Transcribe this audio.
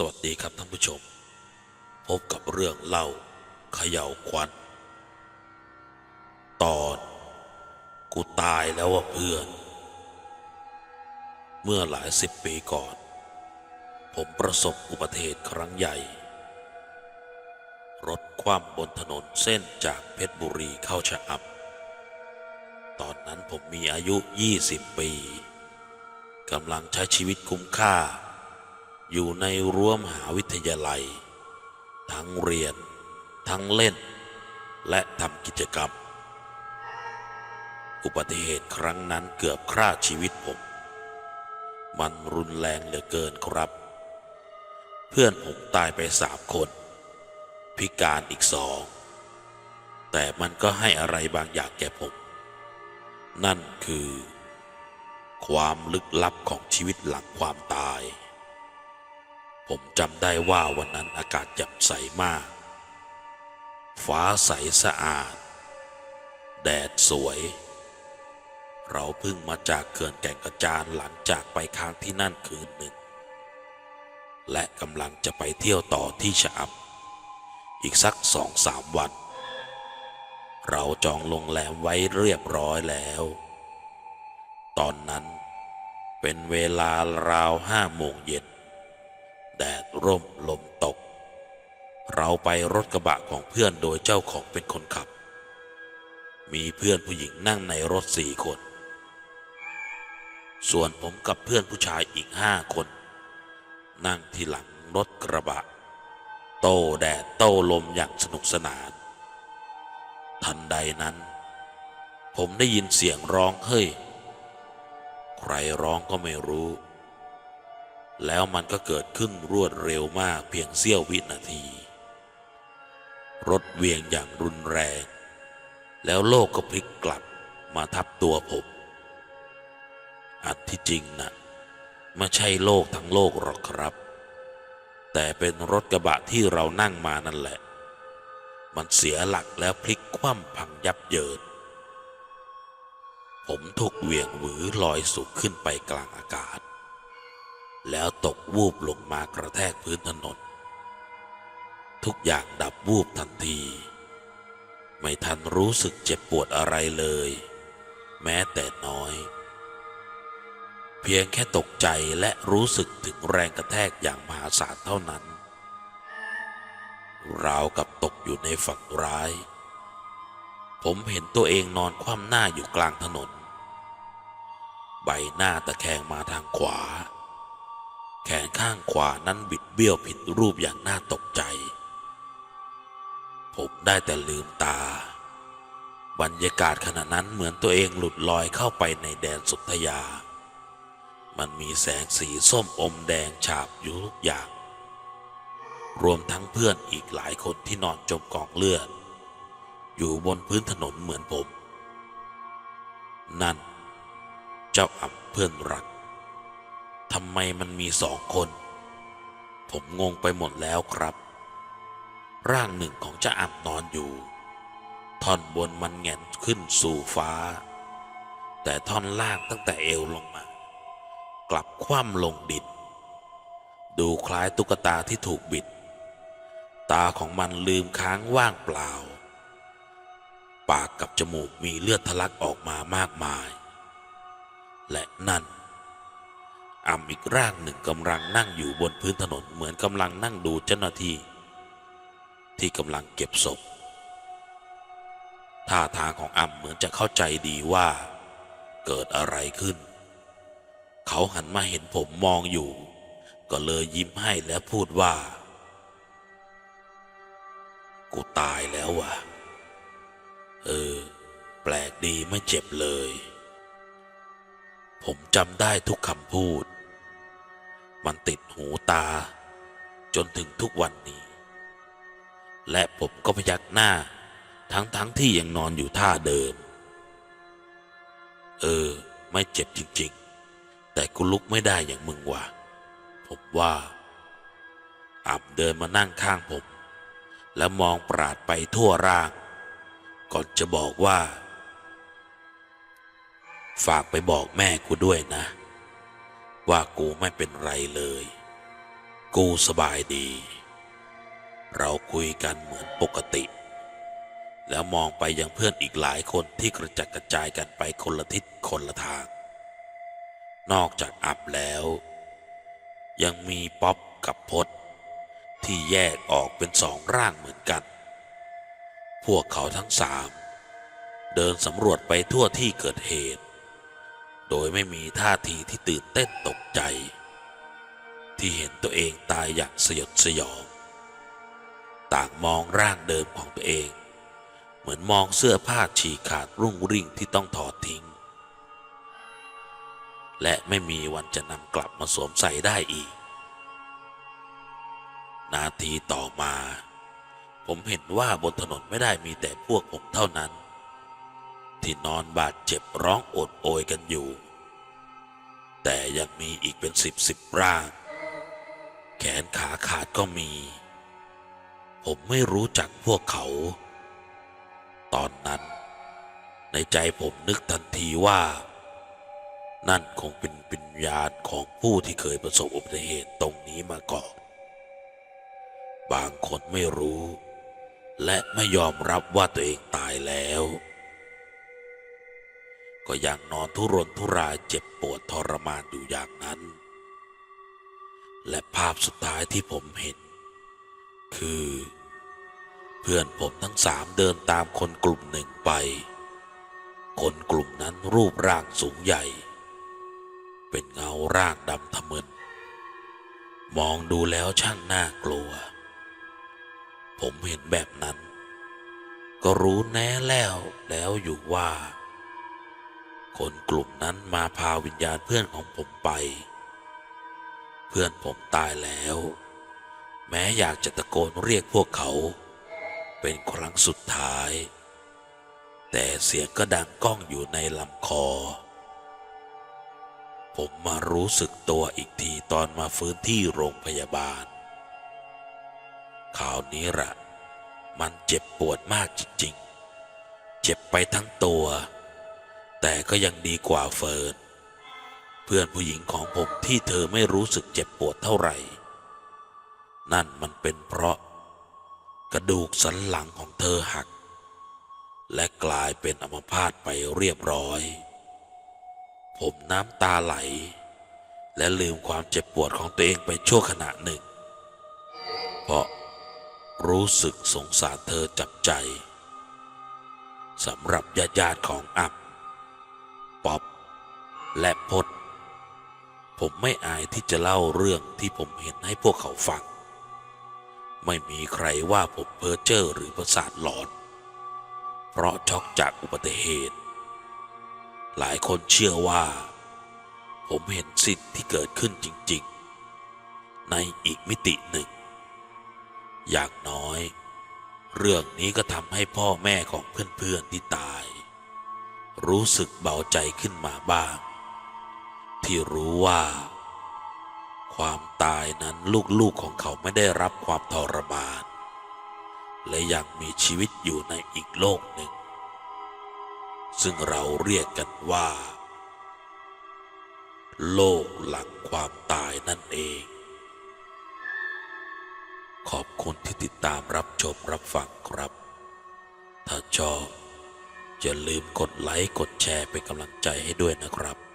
สวัสดีครับท่านผู้ชม พบกับเรื่องเล่าเขย่าควัน ตอน กูตายแล้วว่าเพื่อน เมื่อหลายสิบปีก่อน ผมประสบอุบัติเหตุครั้งใหญ่ รถคว่ำบนถนนเส้นจากเพชรบุรีเข้าชะอำตอนนั้นผมมีอายุ 20 ปีกำลังใช้ชีวิตคุ้มค่า อยู่ในรั้วมหาวิทยาลัย ทั้งเรียน ทั้งเล่น และทำกิจกรรม อุบัติเหตุครั้งนั้นเกือบฆ่าชีวิตผม มันรุนแรงเหลือเกินครับ เพื่อนผมตายไปสามคน พิการอีกสอง แต่มันก็ให้อะไรบางอย่างแก่ผม นั่นคือ ความลึกลับของชีวิตหลังความตาย ผมจำได้ว่าวันนั้นอากาศแจ่มใสมาก ฟ้าใสสะอาด แดดสวย เราเพิ่งมาจากเขื่อนแก่งกระจานหลังจากไปค้างที่นั่นคืนหนึ่ง และกำลังจะไปเที่ยวต่อที่ชะอำอีกสักสองสามวัน เราจองโรงแรมไว้เรียบร้อยแล้ว ตอนนั้นเป็นเวลาราวห้าโมงเย็น แดดร่มลมตก เราไปรถกระบะของเพื่อนโดยเจ้าของเป็นคนขับ มีเพื่อนผู้หญิงนั่งในรถสี่คน ส่วนผมกับเพื่อนผู้ชายอีกห้าคน นั่งที่หลังรถกระบะ โต้แดดโต้ลมอย่างสนุกสนาน ทันใดนั้น ผมได้ยินเสียงร้องเฮ้ย ใครร้องก็ไม่รู้ แล้วมันก็เกิดขึ้นรวดเร็วมากเพียงเสี้ยววินาที รถเวียงอย่างรุนแรง แล้วโลกก็พลิกกลับมาทับตัวผมอันที่จริงนะไม่ใช่โลกทั้งโลกหรอกครับ แต่เป็นรถกระบะที่เรานั่งมานั่นแหละ มันเสียหลักแล้วพลิกคว่ำพังยับเยิน ผมถูกเวียงหวือลอยสูงขึ้นไปกลางอากาศ แล้วตกวูบลงมากระแทกพื้นถนน ทุกอย่างดับวูบทันที ไม่ทันรู้สึกเจ็บปวดอะไรเลย แม้แต่น้อย เพียงแค่ตกใจและรู้สึกถึงแรงกระแทกอย่างมหาศาลเท่านั้น ราวกับตกอยู่ในฝักร้าย ผมเห็นตัวเองนอนคว่ำหน้าอยู่กลางถนน ใบหน้าตะแคงมาทางขวา แขนข้างขวานั้นบิดเบี้ยวผิดรูปอย่างน่าตกใจ ผมได้แต่ลืมตา บรรยากาศขณะนั้นเหมือนตัวเองหลุดลอยเข้าไปในแดนสุทยา มันมีแสงสีส้มอมแดงฉาบอยู่ทุกอย่าง รวมทั้งเพื่อนอีกหลายคนที่นอนจมกองเลือด อยู่บนพื้นถนนเหมือนผม นั่น เจ้าอับเพื่อนรักำไมมันมีสองคน ผมงงไปหมดแล้วครับ ร่างหนึ่งของเจ้าอับนอนอยู่ ท่อนบนมันแงนขึ้นสู่ฟ้า แต่ท่อนล่างตั้งแต่เอวลงมา กลับคว่ำลงดินดูคล้ายตุ๊กตาที่ถูกบิด ตาของมันลืมค้างว่างเปล่า ปากกับจมูกมีเลือดทะลักออกมามากมาย และนั่น อ่ำอีกร่างหนึ่งกำลังนั่งอยู่บนพื้นถนนเหมือนกำลังนั่งดูเจ้าหน้าที่ ที่กำลังเก็บศพท่าทางของอ่ำเหมือนจะเข้าใจดีว่า เกิดอะไรขึ้น เขาหันมาเห็นผมมองอยู่ ก็เลยยิ้มให้และพูดว่า กูตายแล้วว่ะเออ แปลกดีไม่เจ็บเลย ผมจำได้ทุกคำพูด มันติดหูตา จนถึงทุกวันนี้ และผมก็พยักหน้า ทั้งๆทที่ยังนอนอยู่ท่าเดิม เออ ไม่เจ็บจริง ๆ แต่กูลุกไม่ได้อย่างมึงว่ะผมว่าอับเดินมานั่งข้างผม แล้วมองปราดไปทั่วร่าง ก่อนจะบอกว่า ฝากไปบอกแม่กูด้วยนะ ว่ากูไม่เป็นไรเลย กูสบายดี เราคุยกันเหมือนปกติ แล้วมองไปยังเพื่อนอีกหลายคนที่กระจัดกระจายกันไปคนละทิศคนละทาง นอกจากอับแล้ว ยังมีป๊อปกับพดที่แยกออกเป็นสองร่างเหมือนกัน พวกเขาทั้งสาม เดินสำรวจไปทั่วที่เกิดเหตุ โดยไม่มีท่าทีที่ตื่นเต้นตกใจ ที่เห็นตัวเองตายอย่างสยดสยอง ต่างมองร่างเดิมของตัวเอง เหมือนมองเสื้อผ้าฉีกขาดรุ่งริ่งที่ต้องถอดทิ้ง และไม่มีวันจะนำกลับมาสวมใส่ได้อีก นาทีต่อมา ผมเห็นว่าบนถนนไม่ได้มีแต่พวกผมเท่านั้น ที่นอนบาดเจ็บร้องโอดโอยกันอยู่ แต่ยังมีอีกเป็นสิบสิบร่าง แขนขาขาดก็มี ผมไม่รู้จักพวกเขา ตอนนั้น ในใจผมนึกทันทีว่า นั่นคงเป็นปิญญาณของผู้ที่เคยประสบอุบัติเหตุตรงนี้มาก่อนบางคนไม่รู้ และไม่ยอมรับว่าตัวเองตายแล้ว ก็ยังนอนทุรนทุรายเจ็บปวดทรมานอยู่อย่างนั้น และภาพสุดท้ายที่ผมเห็น คือ เพื่อนผมทั้งสามเดินตามคนกลุ่มหนึ่งไป คนกลุ่มนั้นรูปร่างสูงใหญ่ เป็นเงาร่างดำทะมึนมองดูแล้วช่างน่ากลัว ผมเห็นแบบนั้น ก็รู้แน่แล้วแล้วอยู่ว่า คนกลุ่มนั้นมาพาวิญญาณเพื่อนของผมไป เพื่อนผมตายแล้ว แม้อยากจะตะโกนเรียกพวกเขา เป็นครั้งสุดท้าย แต่เสียงก็ดังก้องอยู่ในลำคอ ผมมารู้สึกตัวอีกทีตอนมาฟื้นที่โรงพยาบาลข่าวนี้ละมันเจ็บปวดมากจริงๆ เจ็บไปทั้งตัว แต่ก็ยังดีกว่าเฟิร์นเพื่อนผู้หญิงของผมที่เธอไม่รู้สึกเจ็บปวดเท่าไหร่ นั่นมันเป็นเพราะ กระดูกสันหลังของเธอหัก และกลายเป็นอัมพาตไปเรียบร้อย ผมน้ำตาไหล และลืมความเจ็บปวดของตัวเองไปชั่วขณะหนึ่ง เพราะรู้สึกสงสารเธอจับใจสำหรับญาติๆของอับ และพดผมไม่อายที่จะเล่าเรื่องที่ผมเห็นให้พวกเขาฟัง ไม่มีใครว่าผมเพ้อเจ้อหรือประสาทหลอน เพราะช็อกจากอุบัติเหตุ หลายคนเชื่อว่า ผมเห็นสิ่งที่เกิดขึ้นจริง ๆ ในอีกมิติหนึ่ง อย่างน้อย เรื่องนี้ก็ทำให้พ่อแม่ของเพื่อนๆที่ตายรู้สึกเบาใจขึ้นมาบ้าง ที่รู้ว่า ความตายนั้นลูกๆของเขาไม่ได้รับความทรมาน และยังมีชีวิตอยู่ในอีกโลกหนึ่ง ซึ่งเราเรียกกันว่า โลกหลังความตายนั่นเอง ขอบคุณที่ติดตามรับชมรับฟังครับ ถ้าชอบอย่าลืมกดไลค์ กดแชร์เป็นกำลังใจให้ด้วยนะครับ